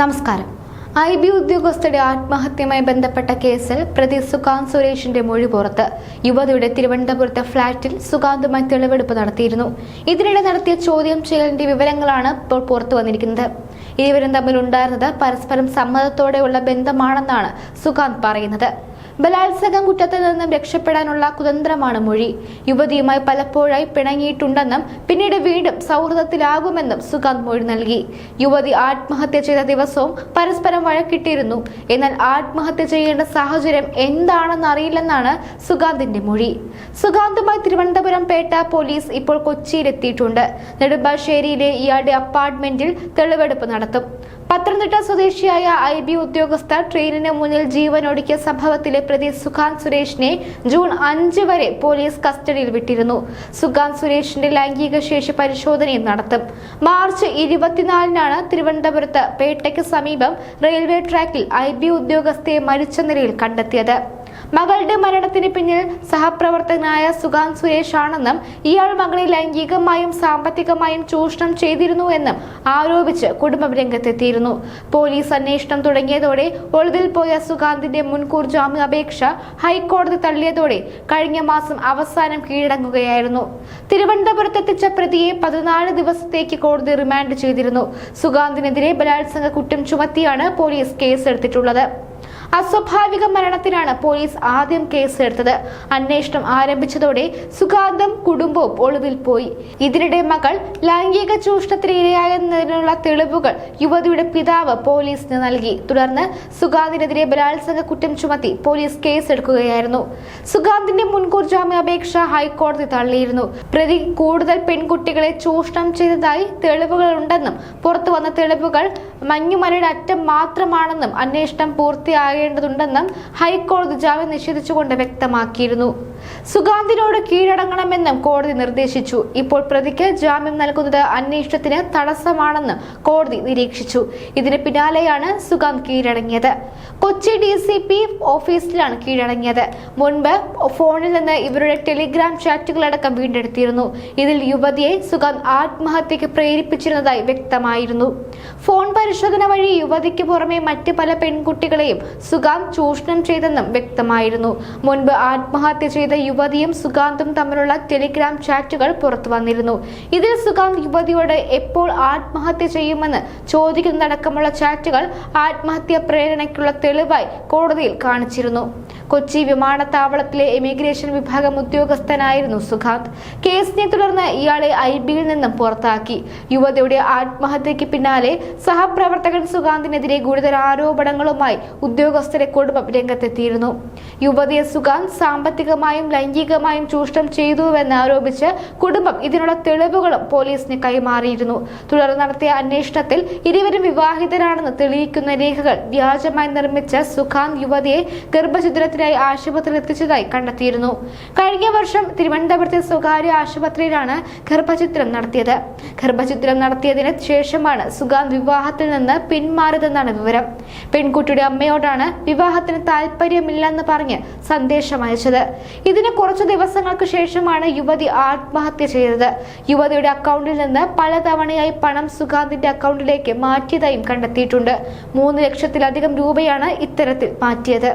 നമസ്കാരം. I B ഉദ്യോഗസ്ഥരുടെ ആത്മഹത്യയുമായി ബന്ധപ്പെട്ട കേസിൽ പ്രതി സുകാന്ത് സുരേഷിന്റെ മൊഴി പുറത്ത് യുവതിയുടെ തിരുവനന്തപുരത്തെ ഫ്ളാറ്റിൽ സുകാന്തുമായി തെളിവെടുപ്പ് നടത്തിയിരുന്നു. ഇതിനിടെ നടത്തിയ ചോദ്യം ചെയ്യലിന്റെ വിവരങ്ങളാണ് ഇപ്പോൾ പുറത്തു വന്നിരിക്കുന്നത്. ഇരുവരും തമ്മിൽ ഉണ്ടായിരുന്നത് പരസ്പരം സമ്മതത്തോടെയുള്ള ബന്ധമാണെന്നാണ് സുകാന്ത് പറയുന്നത്. ബലാത്സംഗം കുറ്റത്തിൽ നിന്നും രക്ഷപ്പെടാനുള്ള കുതന്ത്രമാണ് മൊഴി. യുവതിയുമായി പലപ്പോഴായി പിണങ്ങിയിട്ടുണ്ടെന്നും പിന്നീട് വീണ്ടും സൗഹൃദത്തിലാകുമെന്നും സുഗാന്ത് മൊഴി നൽകി. യുവതി ആത്മഹത്യ ചെയ്ത ദിവസവും പരസ്പരം വഴക്കിട്ടിരുന്നു. എന്നാൽ ആത്മഹത്യ ചെയ്യേണ്ട സാഹചര്യം എന്താണെന്ന് അറിയില്ലെന്നാണ് സുഗാന്തിന്റെ മൊഴി. സുഗാന്തുമായി തിരുവനന്തപുരം പേട്ട പോലീസ് ഇപ്പോൾ കൊച്ചിയിലെത്തിയിട്ടുണ്ട്. നെടുമ്പാശ്ശേരിയിലെ ഇയാളുടെ അപ്പാർട്ട്മെന്റിൽ തെളിവെടുപ്പ് നടത്തും. പത്തനംതിട്ട സ്വദേശിയായ ഐ ബി ഉദ്യോഗസ്ഥ ട്രെയിനിന് മുന്നിൽ ജീവനൊടുക്കിയ സംഭവത്തിലെ പ്രതി സുഖാന്ത് സുരേഷിനെ ജൂൺ അഞ്ച് വരെ പോലീസ് കസ്റ്റഡിയിൽ വിട്ടിരുന്നു. സുഖാന്ത് സുരേഷിന്റെ ലൈംഗിക ശേഷി പരിശോധനയും നടത്തും. മാർച്ച് ഇരുപത്തിനാലിനാണ് തിരുവനന്തപുരത്ത് പേട്ടയ്ക്ക് സമീപം റെയിൽവേ ട്രാക്കിൽ ഐ ബി ഉദ്യോഗസ്ഥയെ മരിച്ച നിലയിൽ കണ്ടെത്തിയത്. മകളുടെ മരണത്തിന് പിന്നിൽ സഹപ്രവർത്തകനായ സുഗാന്ത് സുരേഷ് ആണെന്നും ഇയാൾ മകളെ ലൈംഗികമായും സാമ്പത്തികമായും ചൂഷണം ചെയ്തിരുന്നുവെന്നും ആരോപിച്ച് കുടുംബം രംഗത്തെത്തിയിരുന്നു. പോലീസ് അന്വേഷണം തുടങ്ങിയതോടെ ഒളിവിൽ പോയ സുഗാന്തിന്റെ മുൻകൂർ ജാമ്യാപേക്ഷ ഹൈക്കോടതി തള്ളിയതോടെ കഴിഞ്ഞ മാസം അവസാനം കീഴടങ്ങുകയായിരുന്നു. തിരുവനന്തപുരത്തെത്തിച്ച പ്രതിയെ പതിനാല് ദിവസത്തേക്ക് കോടതി റിമാൻഡ് ചെയ്തിരുന്നു. സുഗാന്തിനെതിരെ ബലാത്സംഗ കുറ്റം ചുമത്തിയാണ് പോലീസ് കേസെടുത്തിട്ടുള്ളത്. അസ്വാഭാവിക മരണത്തിനാണ് പോലീസ് ആദ്യം കേസെടുത്തത്. അന്വേഷണം ആരംഭിച്ചതോടെ സുഗാന്തം കുടുംബവും ഒളിവിൽ പോയി. ഇതിനിടെ മകൾ ലൈംഗിക ചൂഷണത്തിന് ഇരയായെന്നതിനുള്ള തെളിവുകൾ യുവതിയുടെ പിതാവ് പോലീസിന് നൽകി. തുടർന്ന് സുഗാന്തിനെതിരെ ബലാത്സംഗ കുറ്റം ചുമത്തി പോലീസ് കേസെടുക്കുകയായിരുന്നു. സുഗാന്തിന്റെ മുൻകൂർ ജാമ്യാപേക്ഷ ഹൈക്കോടതി തള്ളിയിരുന്നു. പ്രതി കൂടുതൽ പെൺകുട്ടികളെ ചൂഷണം ചെയ്തതായി തെളിവുകളുണ്ടെന്നും പുറത്തു വന്ന തെളിവുകൾ മഞ്ഞുമലയുടെ അറ്റം മാത്രമാണെന്നും അന്വേഷണം പൂർത്തിയാകേണ്ടതുണ്ടെന്നും ഹൈക്കോടതി ജാമ്യം നിഷേധിച്ചുകൊണ്ട് വ്യക്തമാക്കിയിരുന്നു സുഗാന്തിനോട് കീഴടങ്ങണമെന്നും കോടതി നിർദ്ദേശിച്ചു. ഇപ്പോൾ പ്രതിക്ക് ജാമ്യം നൽകുന്നത് അന്വേഷണത്തിന് തടസ്സമാണെന്ന് കോടതി നിരീക്ഷിച്ചു. ഇതിന് പിന്നാലെയാണ് സുഗാന്ത് കീഴടങ്ങിയത്. കൊച്ചി ഡി സി പി ഓഫീസിലാണ് കീഴടങ്ങിയത്. മുൻപ് ഫോണിൽ നിന്ന് ഇവരുടെ ടെലിഗ്രാം ചാറ്റുകളടക്കം വീണ്ടെടുത്തിരുന്നു. ഇതിൽ യുവതിയെ സുഗാന്ത് ആത്മഹത്യക്ക് പ്രേരിപ്പിച്ചിരുന്നതായി വ്യക്തമായിരുന്നു. ഫോൺ പരിശോധന വഴി യുവതിക്ക് പുറമെ മറ്റ് പല പെൺകുട്ടികളെയും സുഗാന്ത് ചൂഷണം ചെയ്തെന്നും വ്യക്തമായിരുന്നു. മുൻപ് ആത്മഹത്യ ചെയ്ത യുവതിയും സുഗാന്തും തമ്മിലുള്ള ടെലിഗ്രാം ചാറ്റുകൾ പുറത്തു വന്നിരുന്നു. ഇതിൽ സുഗാന്ത് യുവതിയോട് എപ്പോൾ ആത്മഹത്യ ചെയ്യുമെന്ന് ചോദിക്കുന്നതടക്കമുള്ള ചാറ്റുകൾ ആത്മഹത്യ പ്രേരണയ്ക്കുള്ള തെളിവായി കോടതിയിൽ കാണിച്ചിരുന്നു. കൊച്ചി വിമാനത്താവളത്തിലെ ഇമിഗ്രേഷൻ വിഭാഗം ഉദ്യോഗസ്ഥനായിരുന്നു സുഖാന്ത്. കേസിനെ തുടർന്ന് ഇയാളെ ഐ ബിയിൽ നിന്നും പുറത്താക്കി. യുവതിയുടെ ആത്മഹത്യക്ക് പിന്നാലെ സഹപ്രവർത്തകൻ സുഖാന്തിനെതിരെ ഗുരുതര ആരോപണങ്ങളുമായി ഉദ്യോഗസ്ഥരെ കുടുംബം രംഗത്തെത്തിയിരുന്നു. യുവതിയെ സുഖാന്ത് സാമ്പത്തികമായും ലൈംഗികമായും ചൂഷണം ചെയ്തുവെന്ന് ആരോപിച്ച് കുടുംബം ഇതിനുള്ള തെളിവുകളും പോലീസിന് കൈമാറിയിരുന്നു. തുടർന്ന് നടത്തിയ അന്വേഷണത്തിൽ ഇരുവരും വിവാഹിതരാണെന്ന് തെളിയിക്കുന്ന രേഖകൾ വ്യാജമായി നിർമ്മിച്ച സുഖാന്ത് യുവതിയെ ഗർഭഛിദ്രത്തിനായി ആശുപത്രിയിൽ എത്തിച്ചതായി കണ്ടെത്തിയിരുന്നു. കഴിഞ്ഞ വർഷം തിരുവനന്തപുരത്തെ സ്വകാര്യ ആശുപത്രിയിലാണ് ഗർഭചിത്രം നടത്തിയത്. ഗർഭചിത്രം നടത്തിയതിന് ശേഷമാണ് സുഗാന്ത് വിവാഹത്തിൽ നിന്ന് പിന്മാറിയതെന്നാണ് വിവരം. പെൺകുട്ടിയുടെ അമ്മയോടാണ് വിവാഹത്തിന് താല്പര്യമില്ലെന്ന് പറഞ്ഞ് സന്ദേശം അയച്ചത്. ഇതിന് കുറച്ചു ദിവസങ്ങൾക്ക് ശേഷമാണ് യുവതി ആത്മഹത്യ ചെയ്തത്. യുവതിയുടെ അക്കൗണ്ടിൽ നിന്ന് പലതവണയായി പണം സുഗാന്തിന്റെ അക്കൗണ്ടിലേക്ക് മാറ്റിയതായും കണ്ടെത്തിയിട്ടുണ്ട്. മൂന്ന് ലക്ഷത്തിലധികം രൂപയാണ് ഇത്തരത്തിൽ മാറ്റിയത്.